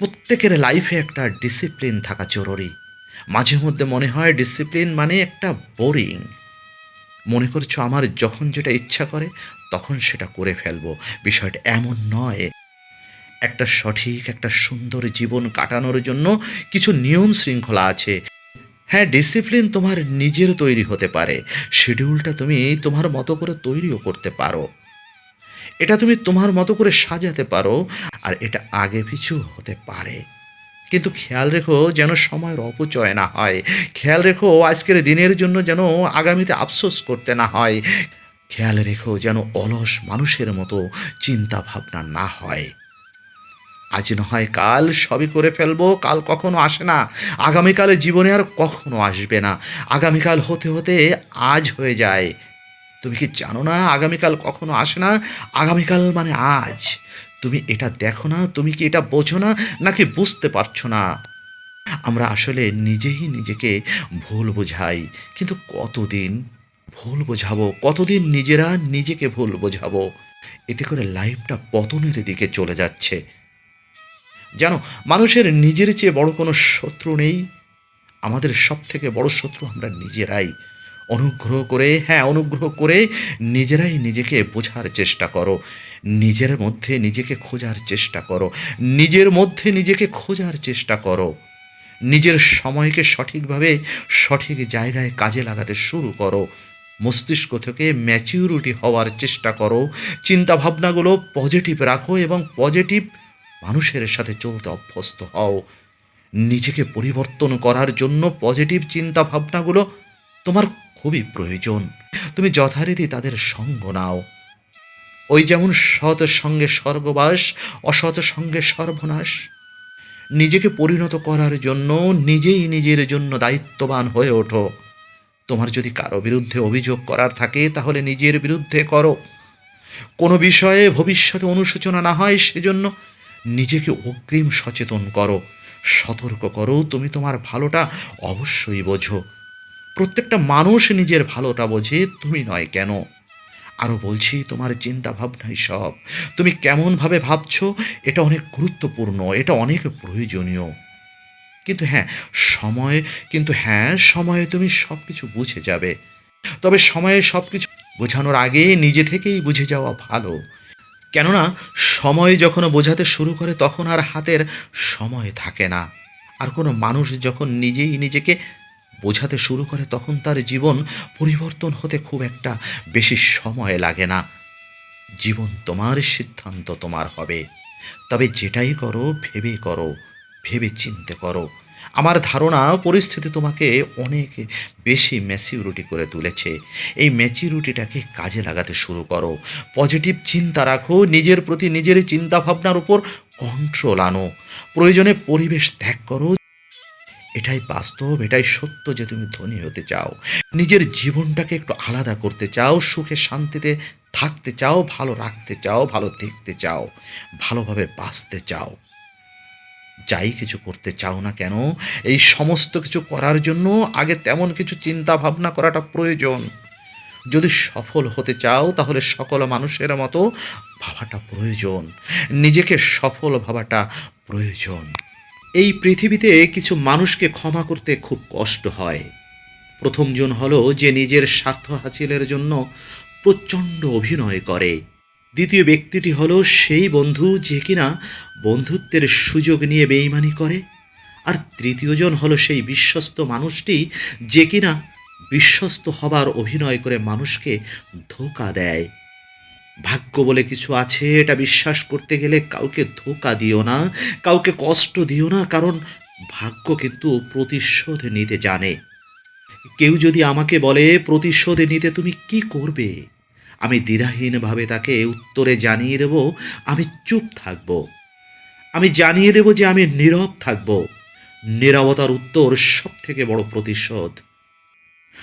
প্রত্যেকের লাইফে একটা ডিসিপ্লিন থাকা জরুরি। মাঝে মধ্যে মনে হয় ডিসিপ্লিন মানে একটা বোরিং মনে করছ আমার যখন যেটা ইচ্ছা করে, তখন সেটা করে ফেলব। বিষয়টা এমন নয়। একটা সঠিক, একটা সুন্দর জীবন কাটানোর জন্য কিছু নিয়ম শৃঙ্খলা আছে। হ্যাঁ ডিসিপ্লিন তোমার নিজের তৈরি হতে পারে। শিডিউলটা তুমি তোমার মতো করে তৈরিও করতে পারো। এটা তুমি তোমার মতো করে সাজাতে পারো, আর এটা আগে পিছু হতে পারে। কিন্তু খেয়াল রেখো যেন সময়ের অপচয় না হয়। খেয়াল রেখো আজকের দিনের জন্য যেন আগামীতে আফসোস করতে না হয়। খেয়াল রেখো যেন অলস মানুষের মতো চিন্তা ভাবনা না হয়। আজ নয় কাল সবই করে ফেলব, কাল কখনো আসে না। আগামীকালে জীবনে আর কখনো আসবে না। আগামীকাল হতে হতে আজ হয়ে যায়। তুমি কি জানো না আগামীকাল কখনো আসে না? আগামীকাল মানে আজ। তুমি এটা দেখো না? তুমি কি এটা বোঝো না? নাকি বুঝতে পারছ না? আমরা আসলে নিজেই নিজেকে ভুল বোঝাই। কিন্তু কতদিন ভুল বোঝাবো? কতদিন নিজেরা নিজেকে ভুল বোঝাবো? এতে করে লাইফটা পতনের দিকে চলে যাচ্ছে। জানো, মানুষের নিজের চেয়ে বড় কোনো শত্রু নেই। আমাদের সব থেকে বড় শত্রু আমরা নিজেরাই। অনুগ্রহ করে হ্যাঁ অনুগ্রহ করে নিজেরাই নিজেকে বোঝার চেষ্টা করো। নিজের মধ্যে নিজেকে খোঁজার চেষ্টা করো। নিজের মধ্যে নিজেকে খোঁজার চেষ্টা করো। নিজের সময়কে সঠিকভাবে সঠিক জায়গায় কাজে লাগাতে শুরু করো। মস্তিষ্ক থেকে ম্যাচিউরিটি হওয়ার চেষ্টা করো। চিন্তা ভাবনাগুলো পজিটিভ রাখো এবং পজিটিভ মানুষের সাথে চলতে অভ্যস্ত হও। নিজেকে পরিবর্তন করার জন্য পজিটিভ চিন্তা ভাবনাগুলো তোমার খুবই প্রয়োজন। তুমি যথারীতি তাদের সঙ্গ নাও। ওই যেমন সৎ সঙ্গে স্বর্গবাস, অসৎ সঙ্গে সর্বনাশ। নিজেকে পরিণত করার জন্য, নিজেই নিজের জন্য দায়িত্ববান হয়ে ওঠো। তোমার যদি কারও বিরুদ্ধে অভিযোগ করার থাকে, তাহলে নিজের বিরুদ্ধে করো। কোনো বিষয়ে ভবিষ্যতে অনুশোচনা না হয়, সেজন্য নিজেকে অগ্রিম সচেতন করো। সতর্ক করো, তুমি তোমার ভালোটা অবশ্যই বোঝো। প্রত্যেকটা মানুষ নিজের ভালোটা বোঝে, তুমি নয় কেন? আরও বলছি, তোমার চিন্তা ভাবনাই সব। তুমি কেমনভাবে ভাবছ, এটা অনেক গুরুত্বপূর্ণ, এটা অনেক প্রয়োজনীয়। কিন্তু হ্যাঁ সময়, কিন্তু হ্যাঁ সময়ে তুমি সব কিছু বুঝে যাবে। তবে সময়ে সব কিছু বোঝানোর আগে নিজে থেকেই বুঝে যাওয়া ভালো। কেননা, সময় যখন বোঝাতে শুরু করে, তখন আর হাতের সময় থাকে না। আর কোনো মানুষ যখন নিজেই নিজেকে বোঝাতে শুরু করে, তখন তার জীবন পরিবর্তন হতে খুব একটা বেশি সময় লাগে না। জীবন তোমার সিদ্ধান্ত তোমার হবে। তবে যেটাই করো, ভেবে করো, ভেবে চিনতে করো। আমার ধারণা, পরিস্থিতি তোমাকে অনেক বেশি ম্যাচিউরিটি করে তুলেছে। এই ম্যাচিউরিটিটাকে কাজে লাগাতে শুরু করো। পজিটিভ চিন্তা রাখো, নিজের প্রতি নিজের চিন্তা ভাবনার উপর কন্ট্রোল আনো। প্রয়োজনে পরিবেশ ত্যাগ করো এটাই বাস্তব, এটাই সত্য যে তুমি ধনী হতে চাও। নিজের জীবনটাকে একটু আলাদা করতে চাও, সুখে শান্তিতে থাকতে চাও, ভালো রাখতে চাও, ভালো দেখতে চাও, ভালোভাবে বাঁচতে চাও। যাই কিছু করতে চাও না কেন, এই সমস্ত কিছু করার জন্য আগে তেমন কিছু চিন্তা ভাবনা করাটা প্রয়োজন। যদি সফল হতে চাও, তাহলে সকল মানুষের মতো ভাবাটা প্রয়োজন। নিজেকে সফল ভাবাটা প্রয়োজন। এই পৃথিবীতে কিছু মানুষকে ক্ষমা করতে খুব কষ্ট হয়। প্রথমজন হল যে নিজের স্বার্থ হাসিলের জন্য প্রচণ্ড অভিনয় করে। দ্বিতীয় ব্যক্তিটি হলো সেই বন্ধু যে কিনা বন্ধুত্বের সুযোগ নিয়ে বেইমানি করে। আর তৃতীয়জন হলো সেই বিশ্বস্ত মানুষটি যে কিনা বিশ্বস্ত হবার অভিনয় করে মানুষকে ধোকা দেয়। ভাগ্য বলে কিছু আছে, এটা বিশ্বাস করতে গেলে কাউকে ধোকা দিও না, কাউকে কষ্ট দিও না, কারণ ভাগ্য কিন্তু প্রতিশোধ নিতে জানে। কেউ যদি আমাকে বলে, প্রতিশোধ নিতে তুমি কি করবে? আমি দ্বিধাহীনভাবে তাকে উত্তরে জানিয়ে দেব, আমি চুপ থাকব। আমি জানিয়ে দেব যে আমি নীরব থাকব। নীরবতার উত্তর সব থেকে বড় প্রতিশোধ।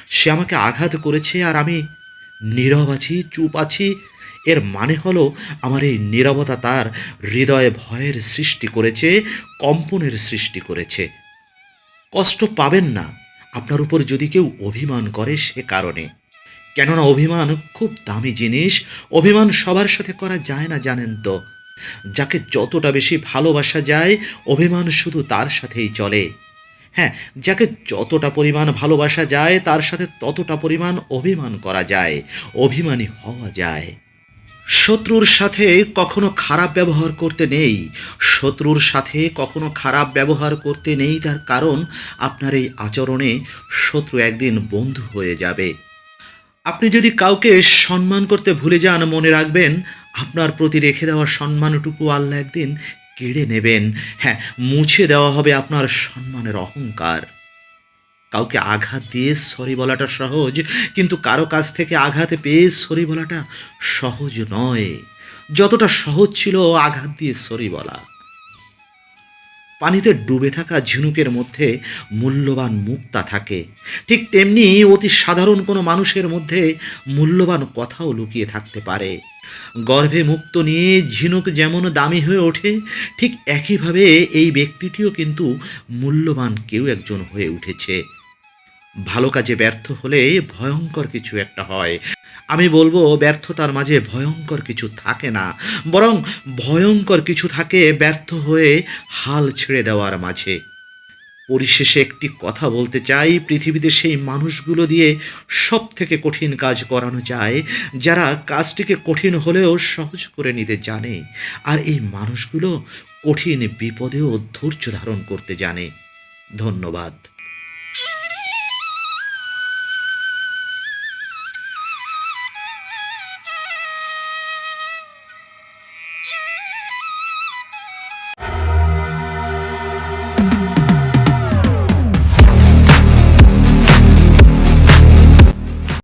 সে আমাকে আঘাত করেছে আর আমি নীরব আছি, চুপ আছি এর মানে হলো আমার এই নীরবতা তার হৃদয়ে ভয়ের সৃষ্টি করেছে, কম্পনের সৃষ্টি করেছে। কষ্ট পাবেন না। আপনার উপর যদি কেউ অভিমান করে সে কারণে। কেননা অভিমান খুব দামি জিনিস, অভিমান সবার সাথে করা যায় না, জানেন তো। যাকে যতটা বেশি ভালোবাসা যায়, অভিমান শুধু তার সাথেই চলে। হ্যাঁ যাকে যতটা পরিমাণ ভালোবাসা যায়, তার সাথে ততটা পরিমাণ অভিমান করা যায়, অভিমানী হওয়া যায়। শত্রুর সাথে কখনো খারাপ ব্যবহার করতে নেই। শত্রুর সাথে কখনো খারাপ ব্যবহার করতে নেই তার কারণ আপনার এই আচরণে শত্রু একদিন বন্ধু হয়ে যাবে। আপনি যদি কাউকে সম্মান করতে ভুলে যান, মনে রাখবেন, আপনার প্রতি রেখে দেওয়া সম্মানটুকু আল্লাহ একদিন কেড়ে নেবেন। হ্যাঁ মুছে দেওয়া হবে আপনার সম্মানের অহংকার। কাউকে আঘাত দিয়ে সরি বলাটা সহজ, কিন্তু কারও কাছ থেকে আঘাত পেয়ে সরি বলাটা সহজ নয়। যতটা সহজ ছিল আঘাত দিয়ে সরি বলা। পানিতে ডুবে থাকা ঝিনুকের মধ্যে মূল্যবান মুক্তা থাকে। ঠিক তেমনি অতি সাধারণ কোনো মানুষের মধ্যে মূল্যবান কথাও লুকিয়ে থাকতে পারে। গর্ভে মুক্ত নিয়ে ঝিনুক যেমন দামি হয়ে ওঠে, ঠিক একইভাবে এই ব্যক্তিটিও কিন্তু মূল্যবান কেউ একজন হয়ে উঠেছে। ভালো কাজে ব্যর্থ হলে ভয়ঙ্কর কিছু একটা হয়। আমি বলব, ব্যর্থতার মাঝে ভয়ঙ্কর কিছু থাকে না। বরং ভয়ঙ্কর কিছু থাকে ব্যর্থ হয়ে হাল ছেড়ে দেওয়ার মাঝে। পরিশেষে একটি কথা বলতে চাই, পৃথিবীতে সেই মানুষগুলো দিয়ে সব থেকে কঠিন কাজ করানো যায়, যারা কাজটিকে কঠিন হলেও সহজ করে নিতে জানে। আর এই মানুষগুলো কঠিন বিপদেও ধৈর্য ধারণ করতে জানে। ধন্যবাদ।